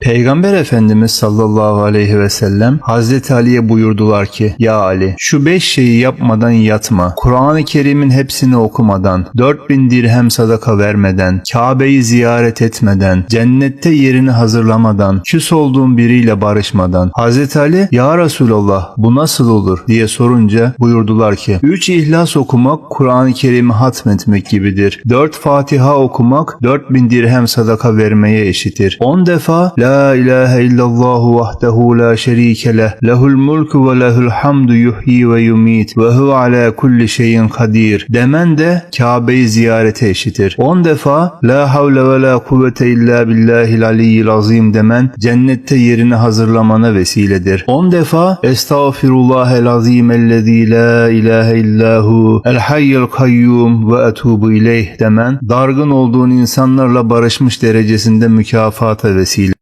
Peygamber Efendimiz sallallahu aleyhi ve sellem Hazreti Ali'ye buyurdular ki Ya Ali şu beş şeyi yapmadan yatma. Kur'an-ı Kerim'in hepsini okumadan, 4000 dirhem sadaka vermeden, Kabe'yi ziyaret etmeden, cennette yerini hazırlamadan, küs olduğun biriyle barışmadan. Hazreti Ali Ya Resulallah bu nasıl olur diye sorunca buyurdular ki Üç ihlas okumak Kur'an-ı Kerim'i hatmetmek gibidir. Dört Fatiha okumak 4000 dirhem sadaka vermeye eşittir. 10 defa La ilahe illallah vahdehu la şerike leh lehul mulku ve lehul hamdu yuhyi ve yumit ve hu ala kulli şeyin kadir demen de Kabe'yi ziyarete eşittir. 10 defa La havle ve la kuvvete illa billahil aliyyil azim demen cennette yerini hazırlamana vesiledir. 10 defa Estağfirullahel azim ellezî la ilahe illahu el hayyul kayyum ve etubu ileyh demen dargın olduğun insanlarla barışmış derecesinde mükafata vesile